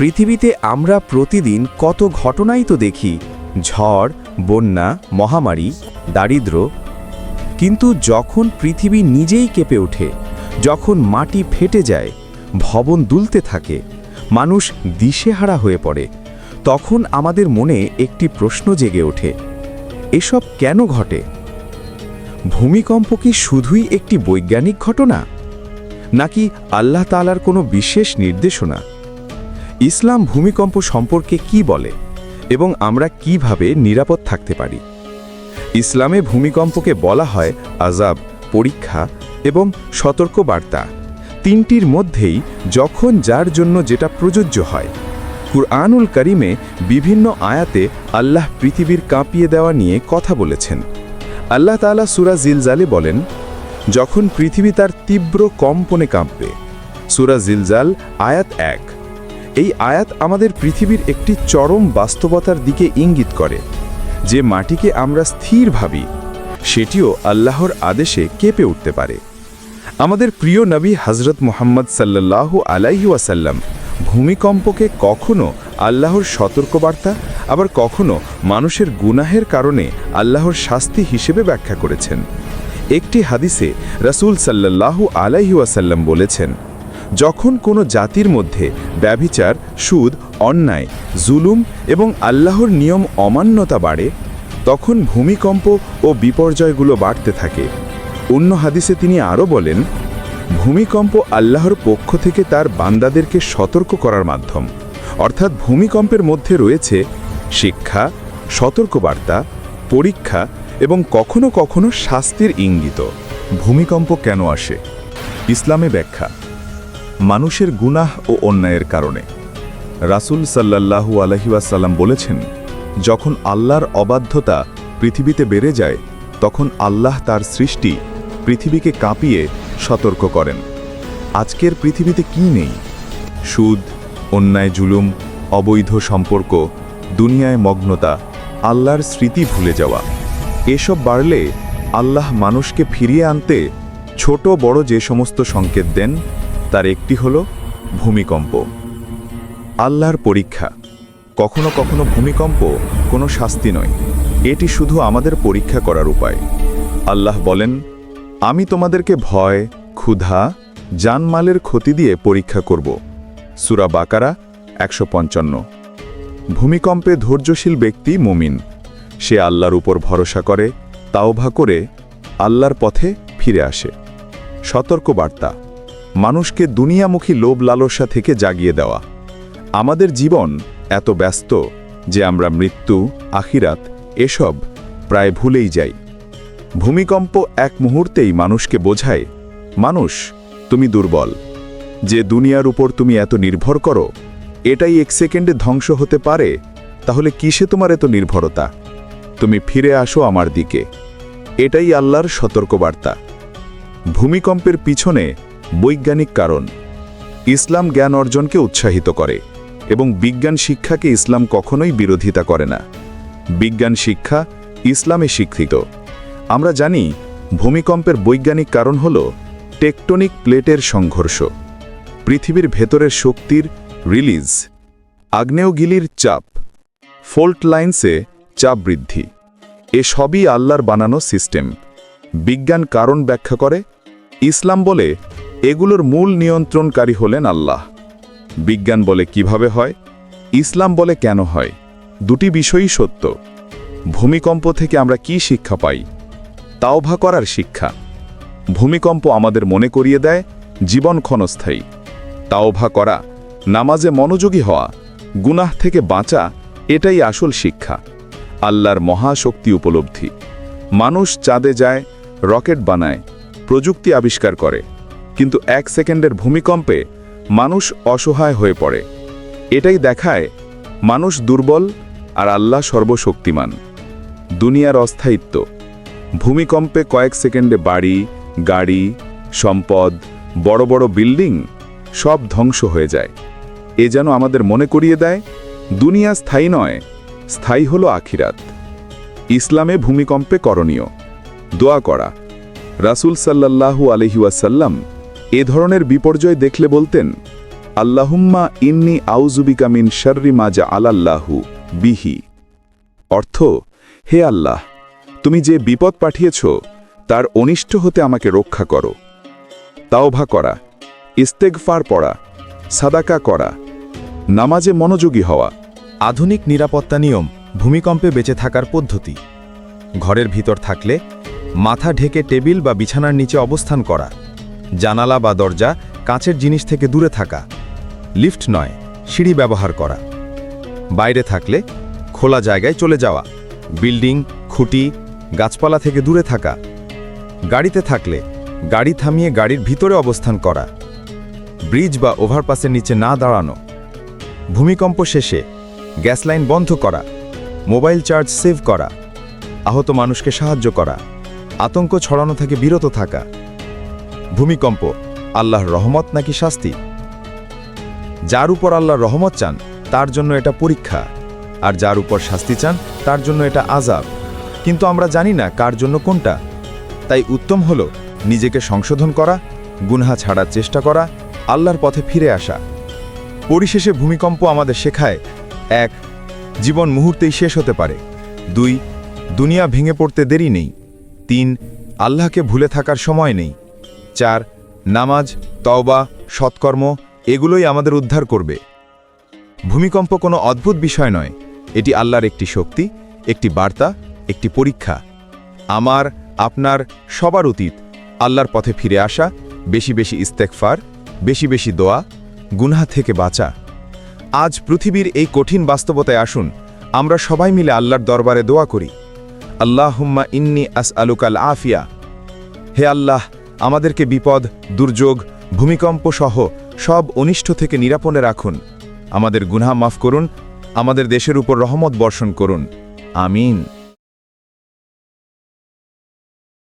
পৃথিবীতে আমরা প্রতিদিন কত ঘটনাই তো দেখি। ঝড়, বন্যা, মহামারী, দারিদ্র। কিন্তু যখন পৃথিবী নিজেই কেঁপে ওঠে, যখন মাটি ফেটে যায়, ভবন দুলতে থাকে, মানুষ দিশেহারা হয়ে পড়ে, তখন আমাদের মনে একটি প্রশ্ন জেগে ওঠে, এসব কেন ঘটে? ভূমিকম্প কি শুধুই একটি বৈজ্ঞানিক ঘটনা? নাকি আল্লাহ তালার কোনো বিশেষ নির্দেশনা? ইসলাম ভূমিকম্প সম্পর্কে কি বলে এবং আমরা কীভাবে নিরাপদ থাকতে পারি? ইসলামে ভূমিকম্পকে বলা হয় আজাব পরীক্ষা এবং সতর্কবার্তা। তিনটির মধ্যেই যখন যার জন্য যেটা প্রযোজ্য হয়। কুরআনুল করিমে বিভিন্ন আয়াতে আল্লাহ পৃথিবীর কাঁপিয়ে দেওয়া নিয়ে কথা বলেছেন। আল্লাহ তালা সুরা জিলজালে বলেন, যখন পৃথিবী তার তীব্র কম্পনে কাঁপবে। সুরা জিলজাল আয়াত এক। এই আয়াত আমাদের পৃথিবীর একটি চরম বাস্তবতার দিকে ইঙ্গিত করে। যে মাটিকে আমরা স্থির ভাবি, সেটিও আল্লাহর আদেশে কেঁপে উঠতে পারে। আমাদের প্রিয় নবী হজরত মোহাম্মদ সাল্লাল্লাহু আলাইহি ওয়াসাল্লাম ভূমিকম্পকে কখনো আল্লাহর সতর্কবার্তা, আবার কখনো মানুষের গুনাহের কারণে আল্লাহর শাস্তি হিসেবে ব্যাখ্যা করেছেন। একটি হাদিসে রাসূল সাল্লাল্লাহু আলাইহি ওয়াসাল্লাম বলেছেন যখন কোনো জাতির মধ্যে ব্যভিচার, সুদ, অন্যায়, জুলুম এবং আল্লাহর নিয়ম অমান্যতা বাড়ে, তখন ভূমিকম্প ও বিপর্যয়গুলো বাড়তে থাকে। অন্য হাদিসে তিনি আরও বলেন, ভূমিকম্প আল্লাহর পক্ষ থেকে তার বান্দাদেরকে সতর্ক করার মাধ্যম। অর্থাৎ ভূমিকম্পের মধ্যে রয়েছে শিক্ষা, সতর্কবার্তা, পরীক্ষা এবং কখনো কখনো শাস্তির ইঙ্গিত। ভূমিকম্প কেন আসে? ইসলামে ব্যাখ্যা মানুষের গুনাহ ও অন্যায়ের কারণে। রাসূল সাল্লাল্লাহু আলহিউসাল্লাম বলেছেন, যখন আল্লাহর অবাধ্যতা পৃথিবীতে বেড়ে যায়, তখন আল্লাহ তার সৃষ্টি পৃথিবীকে কাঁপিয়ে সতর্ক করেন। আজকের পৃথিবীতে কি নেই? সুদ, অন্যায় জুলুম, অবৈধ সম্পর্ক, দুনিয়ায় মগ্নতা, আল্লাহর স্মৃতি ভুলে যাওয়া। এসব বাড়লে আল্লাহ মানুষকে ফিরিয়ে আনতে ছোট বড় যে সমস্ত সংকেত দেন তার একটি হল ভূমিকম্প। আল্লাহর পরীক্ষা। কখনো কখনো ভূমিকম্প কোনো শাস্তি নয়। এটি শুধু আমাদের পরীক্ষা করার উপায়। আল্লাহ বলেন, আমি তোমাদেরকে ভয়, ক্ষুধা, জানমালের ক্ষতি দিয়ে পরীক্ষা করব। সুরা বাকারা একশো পঞ্চান্ন। ভূমিকম্পে ধৈর্যশীল ব্যক্তি মুমিন। সে আল্লাহর উপর ভরসা করে তাওভা করে আল্লাহর পথে ফিরে আসে। সতর্কবার্তা। মানুষকে দুনিয়ামুখী লোভ লালসা থেকে জাগিয়ে দেওয়া। আমাদের জীবন এত ব্যস্ত যে আমরা মৃত্যু, আখিরাত এসব প্রায় ভুলেই যাই। ভূমিকম্প এক মুহূর্তেই মানুষকে বোঝায়, মানুষ, তুমি দুর্বল। যে দুনিয়ার উপর তুমি এত নির্ভর করো, এটাই এক সেকেন্ডে ধ্বংস হতে পারে, তাহলে কিসে তোমার এত নির্ভরতা? তুমি ফিরে আসো আমার দিকে। এটাই আল্লাহর সতর্কবার্তা। ভূমিকম্পের পিছনে বৈজ্ঞানিক কারণ। ইসলাম জ্ঞান অর্জনকে উৎসাহিত করে এবং বিজ্ঞান শিক্ষাকে ইসলাম কখনোই বিরোধিতা করে না। বিজ্ঞান শিক্ষা ইসলামে স্বীকৃত। আমরা জানি, ভূমিকম্পের বৈজ্ঞানিক কারণ হল টেকটনিক প্লেটের সংঘর্ষ, পৃথিবীর ভেতরের শক্তির রিলিজ আগ্নেয়গিলির চাপ, ফোল্ট লাইন্সে চাপ বৃদ্ধি। এ সবই আল্লাহর বানানো সিস্টেম। বিজ্ঞান কারণ ব্যাখ্যা করে, ইসলাম বলে এগুলোর মূল নিয়ন্ত্রণকারী হলেন আল্লাহ। বিজ্ঞান বলে কীভাবে হয়? ইসলাম বলে কেন হয়? দুটি বিষয়ই সত্য। ভূমিকম্প থেকে আমরা কি শিক্ষা পাই? তাওভা করার শিক্ষা। ভূমিকম্প আমাদের মনে করিয়ে দেয়, জীবন ক্ষণস্থায়ী। তাওভা করা, নামাজে মনোযোগী হওয়া, গুনাহ থেকে বাঁচা, এটাই আসল শিক্ষা। আল্লাহর মহাশক্তি উপলব্ধি। মানুষ চাঁদে যায়, রকেট বানায়, প্রযুক্তি আবিষ্কার করে। কিন্তু এক সেকেন্ডের ভূমিকম্পে মানুষ অসহায় হয়ে পড়ে। এটাই দেখায় মানুষ দুর্বল আর আল্লাহ সর্বশক্তিমান। দুনিয়ার অস্থায়িত্ব। ভূমিকম্পে কয়েক সেকেন্ডে বাড়ি, গাড়ি, সম্পদ, বড় বড় বিল্ডিং সব ধ্বংস হয়ে যায়। এ যেন আমাদের মনে করিয়ে দেয়, দুনিয়া স্থায়ী নয়, স্থায়ী হলো আখিরাত। ইসলামে ভূমিকম্পে করণীয়। দোয়া করা। রাসূল সাল্লাল্লাহু আলহিউসাল্লাম এ ধরনের বিপর্যয় দেখলে বলতেন, আল্লাহুম্মা ইন্নি আউজুবিকা মিন শর্রি মাজা আলাল্লাহু বিহি। অর্থ, হে আল্লাহ, তুমি যে বিপদ পাঠিয়েছ, তার অনিষ্ট হতে আমাকে রক্ষা করো। তাওভা করা, ইস্তেগফার পড়া, সাদাকা করা, নামাজে মনোযোগী হওয়া। আধুনিক নিরাপত্তা নিয়ম ভূমিকম্পে বেঁচে থাকার পদ্ধতি। ঘরের ভিতর থাকলে মাথা ঢেকে টেবিল বা বিছানার নিচে অবস্থান করা। জানালা বা দরজা কাঁচের জিনিস থেকে দূরে থাকা। লিফট নয়, সিঁড়ি ব্যবহার করা। বাইরে থাকলে খোলা জায়গায় চলে যাওয়া। বিল্ডিং, খুঁটি, গাছপালা থেকে দূরে থাকা। গাড়িতে থাকলে গাড়ি থামিয়ে গাড়ির ভিতরে অবস্থান করা। ব্রিজ বা ওভারপাসের নিচে না দাঁড়ানো। ভূমিকম্প শেষে গ্যাস লাইন বন্ধ করা। মোবাইল চার্জ সেভ করা। আহত মানুষকে সাহায্য করা। আতঙ্ক ছড়ানো থেকে বিরত থাকা। ভূমিকম্প, আল্লাহর রহমত নাকি শাস্তি? যার উপর আল্লাহর রহমত চান, তার জন্য এটা পরীক্ষা। আর যার উপর শাস্তি চান, তার জন্য এটা আজাব কিন্তু আমরা জানি না কার জন্য কোনটা। তাই উত্তম হল নিজেকে সংশোধন করা, গুনহা ছাড়ার চেষ্টা করা, আল্লাহর পথে ফিরে আসা। পরিশেষে ভূমিকম্প আমাদের শেখায়, এক, জীবন মুহূর্তেই শেষ হতে পারে। দুই, দুনিয়া ভেঙে পড়তে দেরি নেই। তিন, আল্লাহকে ভুলে থাকার সময় নেই। চার নামাজ, তওবা, সৎকর্ম এগুলোই আমাদের উদ্ধার করবে। ভূমিকম্প কোনো অদ্ভুত বিষয় নয়। এটি আল্লাহর একটি শক্তি, একটি বার্তা, একটি পরীক্ষা। আমার, আপনার সবার অতীত, আল্লাহর পথে ফিরে আসা, বেশি বেশি ইস্তেকফার বেশি বেশি দোয়া, গুনহা থেকে বাঁচা। আজ পৃথিবীর এই কঠিন বাস্তবতায় আসুন, আমরা সবাই মিলে আল্লাহর দরবারে দোয়া করি। আল্লাহুম্মা ইন্নি আস আলুকাল আফিয়া। হে আল্লাহ আমাদেরকে বিপদ, দুর্যোগ, ভূমিকম্প সহ সব অনিষ্ট থেকে নিরাপণে রাখুন। আমাদের গুনহা মাফ করুন, আমাদের দেশের উপর রহমত বর্ষণ করুন। আমিন।